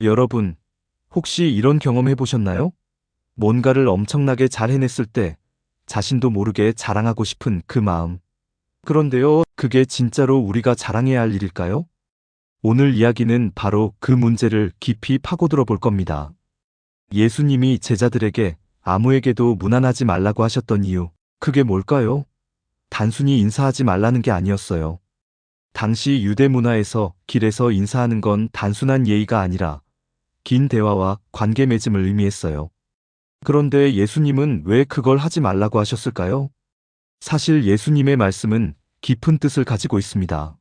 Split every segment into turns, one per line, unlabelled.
여러분, 혹시 이런 경험 해보셨나요? 뭔가를 엄청나게 잘 해냈을 때 자신도 모르게 자랑하고 싶은 그 마음. 그런데요, 그게 진짜로 우리가 자랑해야 할 일일까요? 오늘 이야기는 바로 그 문제를 깊이 파고들어 볼 겁니다. 예수님이 제자들에게 아무에게도 무난하지 말라고 하셨던 이유, 그게 뭘까요? 단순히 인사하지 말라는 게 아니었어요. 당시 유대 문화에서 길에서 인사하는 건 단순한 예의가 아니라 긴 대화와 관계 맺음을 의미했어요. 그런데 예수님은 왜 그걸 하지 말라고 하셨을까요? 사실 예수님의 말씀은 깊은 뜻을 가지고 있습니다.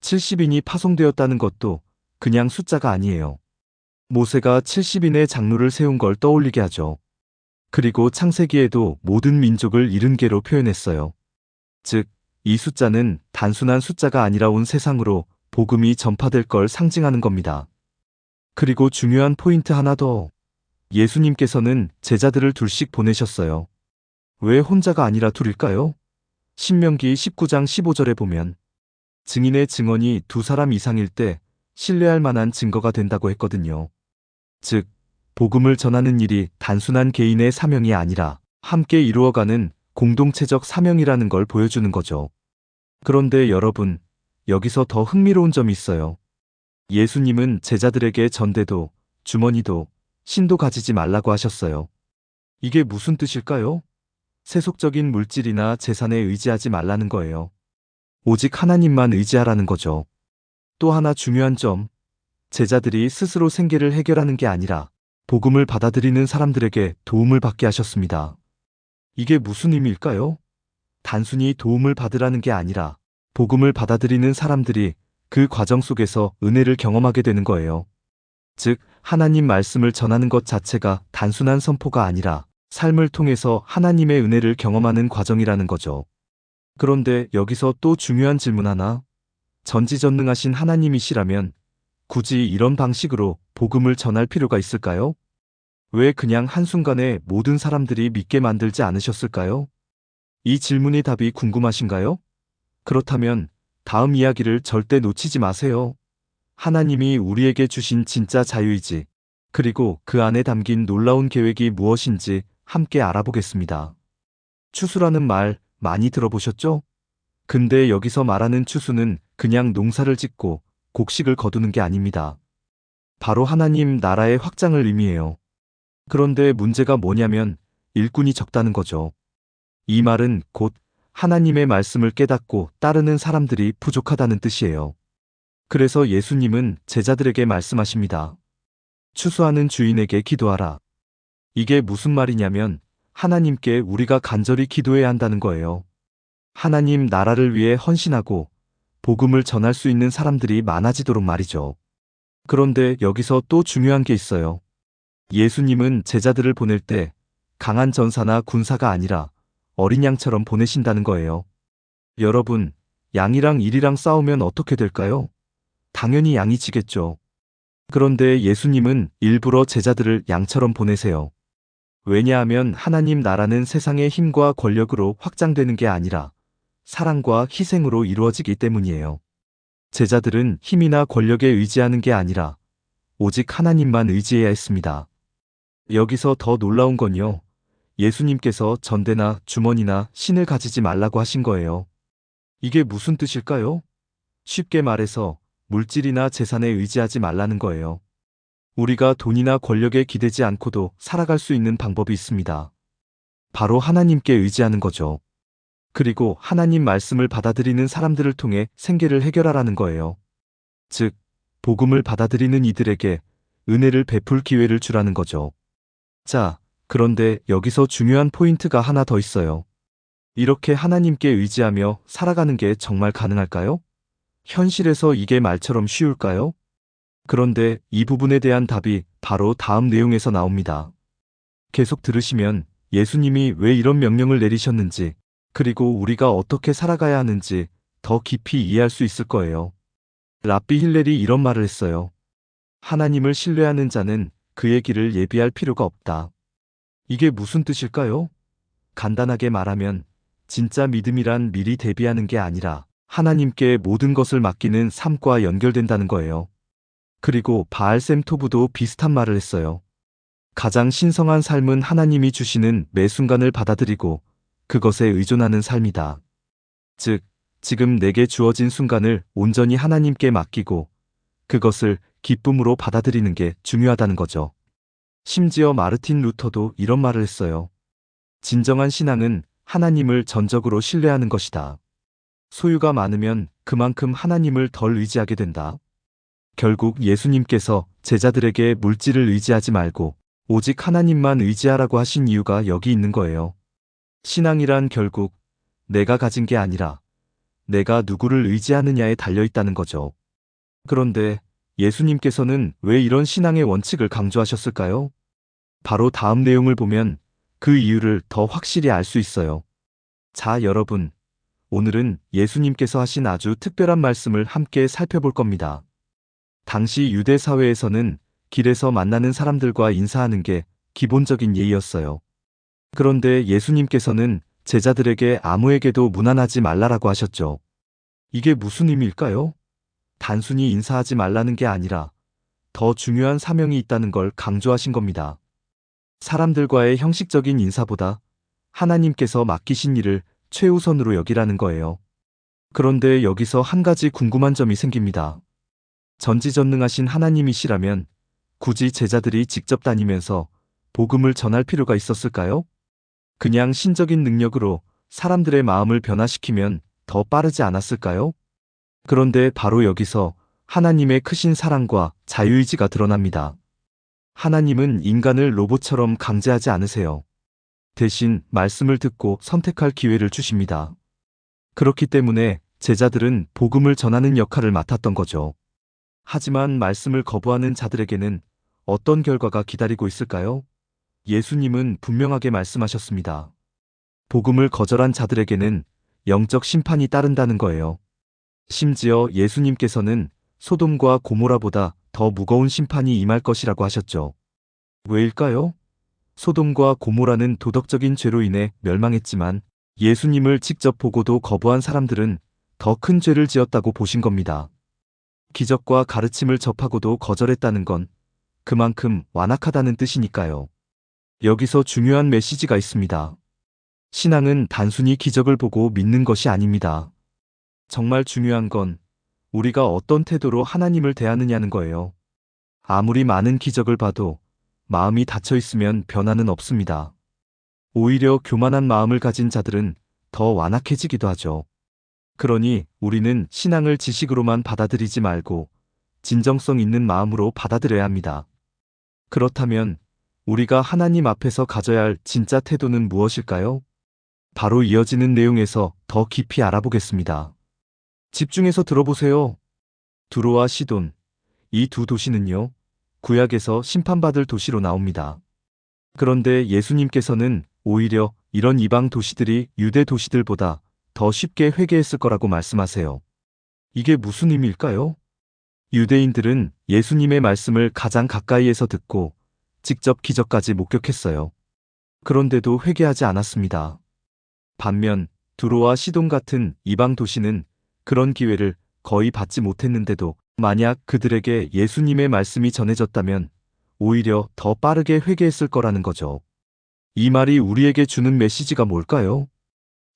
70인이 파송되었다는 것도 그냥 숫자가 아니에요. 모세가 70인의 장로를 세운 걸 떠올리게 하죠. 그리고 창세기에도 모든 민족을 이른 개로 표현했어요. 즉, 이 숫자는 단순한 숫자가 아니라 온 세상으로 복음이 전파될 걸 상징하는 겁니다. 그리고 중요한 포인트 하나 더. 예수님께서는 제자들을 둘씩 보내셨어요. 왜 혼자가 아니라 둘일까요? 신명기 19장 15절에 보면 증인의 증언이 두 사람 이상일 때 신뢰할 만한 증거가 된다고 했거든요. 즉, 복음을 전하는 일이 단순한 개인의 사명이 아니라 함께 이루어가는 공동체적 사명이라는 걸 보여주는 거죠. 그런데 여러분, 여기서 더 흥미로운 점이 있어요. 예수님은 제자들에게 전대도, 주머니도, 신도 가지지 말라고 하셨어요. 이게 무슨 뜻일까요? 세속적인 물질이나 재산에 의지하지 말라는 거예요. 오직 하나님만 의지하라는 거죠. 또 하나 중요한 점, 제자들이 스스로 생계를 해결하는 게 아니라 복음을 받아들이는 사람들에게 도움을 받게 하셨습니다. 이게 무슨 의미일까요? 단순히 도움을 받으라는 게 아니라 복음을 받아들이는 사람들이 그 과정 속에서 은혜를 경험하게 되는 거예요. 즉, 하나님 말씀을 전하는 것 자체가 단순한 선포가 아니라 삶을 통해서 하나님의 은혜를 경험하는 과정이라는 거죠. 그런데 여기서 또 중요한 질문 하나. 전지전능하신 하나님이시라면 굳이 이런 방식으로 복음을 전할 필요가 있을까요? 왜 그냥 한순간에 모든 사람들이 믿게 만들지 않으셨을까요? 이 질문의 답이 궁금하신가요? 그렇다면 다음 이야기를 절대 놓치지 마세요. 하나님이 우리에게 주신 진짜 자유의지, 그리고 그 안에 담긴 놀라운 계획이 무엇인지 함께 알아보겠습니다. 추수라는 말 많이 들어보셨죠? 근데 여기서 말하는 추수는 그냥 농사를 짓고 곡식을 거두는 게 아닙니다. 바로 하나님 나라의 확장을 의미해요. 그런데 문제가 뭐냐면 일꾼이 적다는 거죠. 이 말은 곧 하나님의 말씀을 깨닫고 따르는 사람들이 부족하다는 뜻이에요. 그래서 예수님은 제자들에게 말씀하십니다. 추수하는 주인에게 기도하라. 이게 무슨 말이냐면 하나님께 우리가 간절히 기도해야 한다는 거예요. 하나님 나라를 위해 헌신하고 복음을 전할 수 있는 사람들이 많아지도록 말이죠. 그런데 여기서 또 중요한 게 있어요. 예수님은 제자들을 보낼 때 강한 전사나 군사가 아니라 어린 양처럼 보내신다는 거예요. 여러분, 양이랑 일이랑 싸우면 어떻게 될까요? 당연히 양이 지겠죠. 그런데 예수님은 일부러 제자들을 양처럼 보내세요. 왜냐하면 하나님 나라는 세상의 힘과 권력으로 확장되는 게 아니라 사랑과 희생으로 이루어지기 때문이에요. 제자들은 힘이나 권력에 의지하는 게 아니라 오직 하나님만 의지해야 했습니다. 여기서 더 놀라운 건요. 예수님께서 전대나 주머니나 신을 가지지 말라고 하신 거예요. 이게 무슨 뜻일까요? 쉽게 말해서 물질이나 재산에 의지하지 말라는 거예요. 우리가 돈이나 권력에 기대지 않고도 살아갈 수 있는 방법이 있습니다. 바로 하나님께 의지하는 거죠. 그리고 하나님 말씀을 받아들이는 사람들을 통해 생계를 해결하라는 거예요. 즉, 복음을 받아들이는 이들에게 은혜를 베풀 기회를 주라는 거죠. 자, 그런데 여기서 중요한 포인트가 하나 더 있어요. 이렇게 하나님께 의지하며 살아가는 게 정말 가능할까요? 현실에서 이게 말처럼 쉬울까요? 그런데 이 부분에 대한 답이 바로 다음 내용에서 나옵니다. 계속 들으시면 예수님이 왜 이런 명령을 내리셨는지, 그리고 우리가 어떻게 살아가야 하는지 더 깊이 이해할 수 있을 거예요. 랍비 힐렐이 이런 말을 했어요. 하나님을 신뢰하는 자는 그의 길을 예비할 필요가 없다. 이게 무슨 뜻일까요? 간단하게 말하면 진짜 믿음이란 미리 대비하는 게 아니라 하나님께 모든 것을 맡기는 삶과 연결된다는 거예요. 그리고 바알셈 토부도 비슷한 말을 했어요. 가장 신성한 삶은 하나님이 주시는 매 순간을 받아들이고 그것에 의존하는 삶이다. 즉, 지금 내게 주어진 순간을 온전히 하나님께 맡기고 그것을 기쁨으로 받아들이는 게 중요하다는 거죠. 심지어 마르틴 루터도 이런 말을 했어요. 진정한 신앙은 하나님을 전적으로 신뢰하는 것이다. 소유가 많으면 그만큼 하나님을 덜 의지하게 된다. 결국 예수님께서 제자들에게 물질을 의지하지 말고 오직 하나님만 의지하라고 하신 이유가 여기 있는 거예요. 신앙이란 결국 내가 가진 게 아니라 내가 누구를 의지하느냐에 달려 있다는 거죠. 그런데 예수님께서는 왜 이런 신앙의 원칙을 강조하셨을까요? 바로 다음 내용을 보면 그 이유를 더 확실히 알 수 있어요. 자, 여러분. 오늘은 예수님께서 하신 아주 특별한 말씀을 함께 살펴볼 겁니다. 당시 유대 사회에서는 길에서 만나는 사람들과 인사하는 게 기본적인 예의였어요. 그런데 예수님께서는 제자들에게 아무에게도 무난하지 말라라고 하셨죠. 이게 무슨 의미일까요? 단순히 인사하지 말라는 게 아니라 더 중요한 사명이 있다는 걸 강조하신 겁니다. 사람들과의 형식적인 인사보다 하나님께서 맡기신 일을 최우선으로 여기라는 거예요. 그런데 여기서 한 가지 궁금한 점이 생깁니다. 전지전능하신 하나님이시라면 굳이 제자들이 직접 다니면서 복음을 전할 필요가 있었을까요? 그냥 신적인 능력으로 사람들의 마음을 변화시키면 더 빠르지 않았을까요? 그런데 바로 여기서 하나님의 크신 사랑과 자유의지가 드러납니다. 하나님은 인간을 로봇처럼 강제하지 않으세요. 대신 말씀을 듣고 선택할 기회를 주십니다. 그렇기 때문에 제자들은 복음을 전하는 역할을 맡았던 거죠. 하지만 말씀을 거부하는 자들에게는 어떤 결과가 기다리고 있을까요? 예수님은 분명하게 말씀하셨습니다. 복음을 거절한 자들에게는 영적 심판이 따른다는 거예요. 심지어 예수님께서는 소돔과 고모라보다 더 무거운 심판이 임할 것이라고 하셨죠. 왜일까요? 소돔과 고모라는 도덕적인 죄로 인해 멸망했지만 예수님을 직접 보고도 거부한 사람들은 더 큰 죄를 지었다고 보신 겁니다. 기적과 가르침을 접하고도 거절했다는 건 그만큼 완악하다는 뜻이니까요. 여기서 중요한 메시지가 있습니다. 신앙은 단순히 기적을 보고 믿는 것이 아닙니다. 정말 중요한 건 우리가 어떤 태도로 하나님을 대하느냐는 거예요. 아무리 많은 기적을 봐도 마음이 닫혀 있으면 변화는 없습니다. 오히려 교만한 마음을 가진 자들은 더 완악해지기도 하죠. 그러니 우리는 신앙을 지식으로만 받아들이지 말고 진정성 있는 마음으로 받아들여야 합니다. 그렇다면 우리가 하나님 앞에서 가져야 할 진짜 태도는 무엇일까요? 바로 이어지는 내용에서 더 깊이 알아보겠습니다. 집중해서 들어보세요. 두로와 시돈, 이 두 도시는요, 구약에서 심판받을 도시로 나옵니다. 그런데 예수님께서는 오히려 이런 이방 도시들이 유대 도시들보다 더 쉽게 회개했을 거라고 말씀하세요. 이게 무슨 의미일까요? 유대인들은 예수님의 말씀을 가장 가까이에서 듣고 직접 기적까지 목격했어요. 그런데도 회개하지 않았습니다. 반면 두로와 시돈 같은 이방 도시는 그런 기회를 거의 받지 못했는데도 만약 그들에게 예수님의 말씀이 전해졌다면 오히려 더 빠르게 회개했을 거라는 거죠. 이 말이 우리에게 주는 메시지가 뭘까요?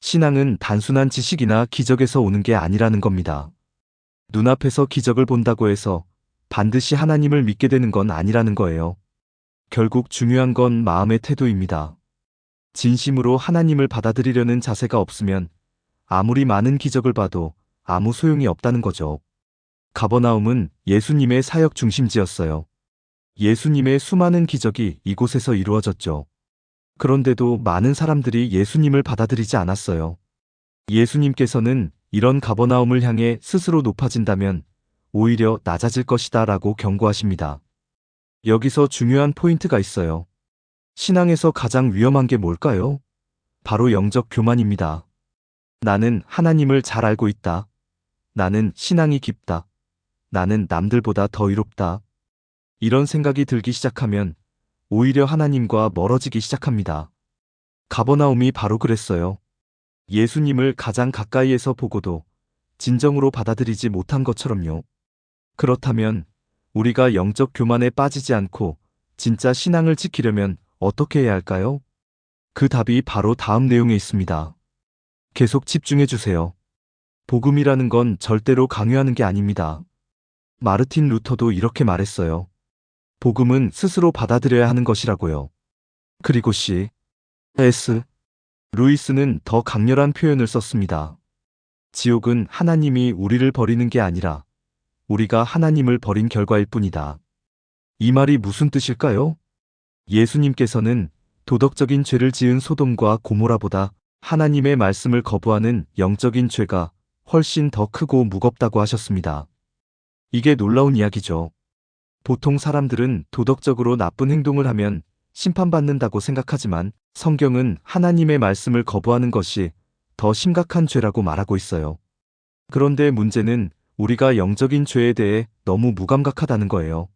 신앙은 단순한 지식이나 기적에서 오는 게 아니라는 겁니다. 눈앞에서 기적을 본다고 해서 반드시 하나님을 믿게 되는 건 아니라는 거예요. 결국 중요한 건 마음의 태도입니다. 진심으로 하나님을 받아들이려는 자세가 없으면 아무리 많은 기적을 봐도 아무 소용이 없다는 거죠. 가버나움은 예수님의 사역 중심지였어요. 예수님의 수많은 기적이 이곳에서 이루어졌죠. 그런데도 많은 사람들이 예수님을 받아들이지 않았어요. 예수님께서는 이런 가버나움을 향해 스스로 높아진다면 오히려 낮아질 것이다 라고 경고하십니다. 여기서 중요한 포인트가 있어요. 신앙에서 가장 위험한 게 뭘까요? 바로 영적 교만입니다. 나는 하나님을 잘 알고 있다. 나는 신앙이 깊다. 나는 남들보다 더 의롭다. 이런 생각이 들기 시작하면 오히려 하나님과 멀어지기 시작합니다. 가버나움이 바로 그랬어요. 예수님을 가장 가까이에서 보고도 진정으로 받아들이지 못한 것처럼요. 그렇다면 우리가 영적 교만에 빠지지 않고 진짜 신앙을 지키려면 어떻게 해야 할까요? 그 답이 바로 다음 내용에 있습니다. 계속 집중해 주세요. 복음이라는 건 절대로 강요하는 게 아닙니다. 마르틴 루터도 이렇게 말했어요. 복음은 스스로 받아들여야 하는 것이라고요. 그리고 C. S. 루이스는 더 강렬한 표현을 썼습니다. 지옥은 하나님이 우리를 버리는 게 아니라 우리가 하나님을 버린 결과일 뿐이다. 이 말이 무슨 뜻일까요? 예수님께서는 도덕적인 죄를 지은 소돔과 고모라보다 하나님의 말씀을 거부하는 영적인 죄가 훨씬 더 크고 무겁다고 하셨습니다. 이게 놀라운 이야기죠. 보통 사람들은 도덕적으로 나쁜 행동을 하면 심판받는다고 생각하지만 성경은 하나님의 말씀을 거부하는 것이 더 심각한 죄라고 말하고 있어요. 그런데 문제는 우리가 영적인 죄에 대해 너무 무감각하다는 거예요.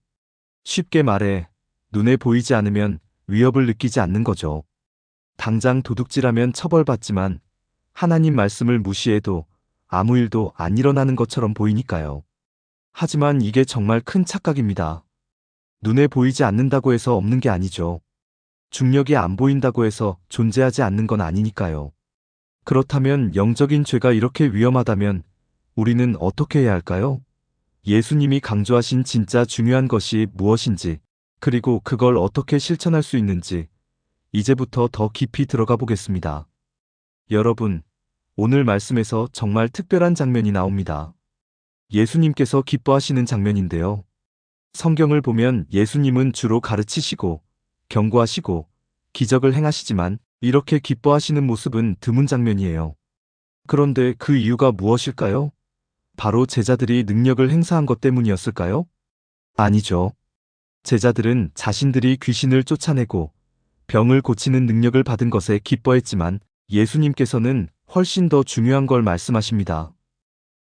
쉽게 말해, 눈에 보이지 않으면 위협을 느끼지 않는 거죠. 당장 도둑질하면 처벌받지만 하나님 말씀을 무시해도 아무 일도 안 일어나는 것처럼 보이니까요. 하지만 이게 정말 큰 착각입니다. 눈에 보이지 않는다고 해서 없는 게 아니죠. 중력이 안 보인다고 해서 존재하지 않는 건 아니니까요. 그렇다면 영적인 죄가 이렇게 위험하다면 우리는 어떻게 해야 할까요? 예수님이 강조하신 진짜 중요한 것이 무엇인지, 그리고 그걸 어떻게 실천할 수 있는지, 이제부터 더 깊이 들어가 보겠습니다. 여러분, 오늘 말씀에서 정말 특별한 장면이 나옵니다. 예수님께서 기뻐하시는 장면인데요. 성경을 보면 예수님은 주로 가르치시고, 경고하시고, 기적을 행하시지만, 이렇게 기뻐하시는 모습은 드문 장면이에요. 그런데 그 이유가 무엇일까요? 바로 제자들이 능력을 행사한 것 때문이었을까요? 아니죠. 제자들은 자신들이 귀신을 쫓아내고 병을 고치는 능력을 받은 것에 기뻐했지만 예수님께서는 훨씬 더 중요한 걸 말씀하십니다.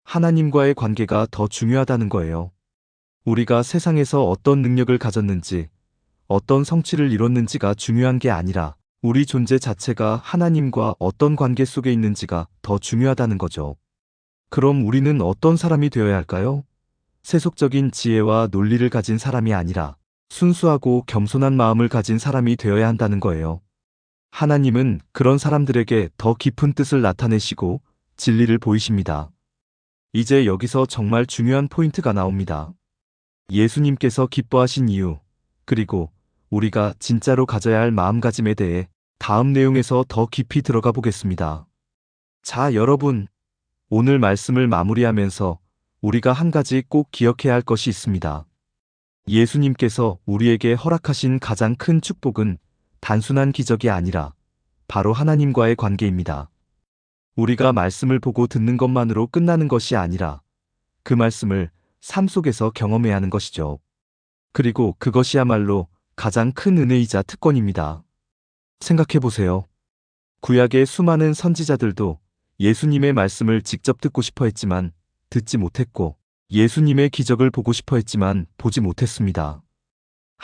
하나님과의 관계가 더 중요하다는 거예요. 우리가 세상에서 어떤 능력을 가졌는지, 어떤 성취를 이뤘는지가 중요한 게 아니라 우리 존재 자체가 하나님과 어떤 관계 속에 있는지가 더 중요하다는 거죠. 그럼 우리는 어떤 사람이 되어야 할까요? 세속적인 지혜와 논리를 가진 사람이 아니라 순수하고 겸손한 마음을 가진 사람이 되어야 한다는 거예요. 하나님은 그런 사람들에게 더 깊은 뜻을 나타내시고 진리를 보이십니다. 이제 여기서 정말 중요한 포인트가 나옵니다. 예수님께서 기뻐하신 이유, 그리고 우리가 진짜로 가져야 할 마음가짐에 대해 다음 내용에서 더 깊이 들어가 보겠습니다. 자, 여러분. 오늘 말씀을 마무리하면서 우리가 한 가지 꼭 기억해야 할 것이 있습니다. 예수님께서 우리에게 허락하신 가장 큰 축복은 단순한 기적이 아니라 바로 하나님과의 관계입니다. 우리가 말씀을 보고 듣는 것만으로 끝나는 것이 아니라 그 말씀을 삶 속에서 경험해야 하는 것이죠. 그리고 그것이야말로 가장 큰 은혜이자 특권입니다. 생각해 보세요. 구약의 수많은 선지자들도 예수님의 말씀을 직접 듣고 싶어 했지만 듣지 못했고 예수님의 기적을 보고 싶어 했지만 보지 못했습니다.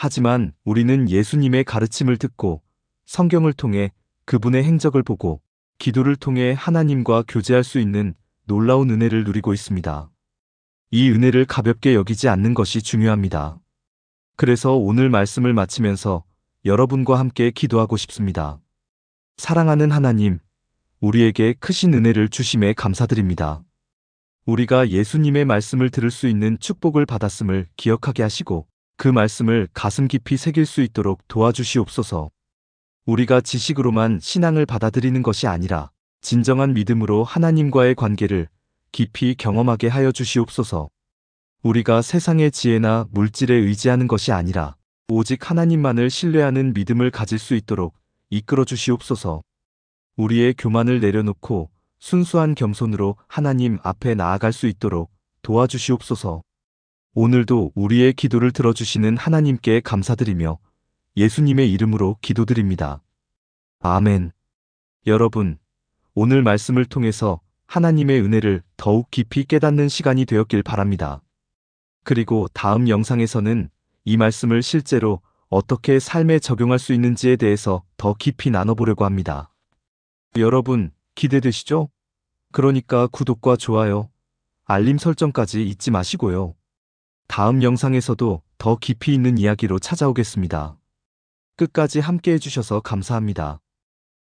하지만 우리는 예수님의 가르침을 듣고 성경을 통해 그분의 행적을 보고 기도를 통해 하나님과 교제할 수 있는 놀라운 은혜를 누리고 있습니다. 이 은혜를 가볍게 여기지 않는 것이 중요합니다. 그래서 오늘 말씀을 마치면서 여러분과 함께 기도하고 싶습니다. 사랑하는 하나님, 우리에게 크신 은혜를 주심에 감사드립니다. 우리가 예수님의 말씀을 들을 수 있는 축복을 받았음을 기억하게 하시고 그 말씀을 가슴 깊이 새길 수 있도록 도와주시옵소서. 우리가 지식으로만 신앙을 받아들이는 것이 아니라 진정한 믿음으로 하나님과의 관계를 깊이 경험하게 하여 주시옵소서. 우리가 세상의 지혜나 물질에 의지하는 것이 아니라 오직 하나님만을 신뢰하는 믿음을 가질 수 있도록 이끌어 주시옵소서. 우리의 교만을 내려놓고 순수한 겸손으로 하나님 앞에 나아갈 수 있도록 도와주시옵소서. 오늘도 우리의 기도를 들어주시는 하나님께 감사드리며 예수님의 이름으로 기도드립니다. 아멘. 여러분, 오늘 말씀을 통해서 하나님의 은혜를 더욱 깊이 깨닫는 시간이 되었길 바랍니다. 그리고 다음 영상에서는 이 말씀을 실제로 어떻게 삶에 적용할 수 있는지에 대해서 더 깊이 나눠보려고 합니다. 여러분, 기대되시죠? 그러니까 구독과 좋아요, 알림 설정까지 잊지 마시고요. 다음 영상에서도 더 깊이 있는 이야기로 찾아오겠습니다. 끝까지 함께 해주셔서 감사합니다.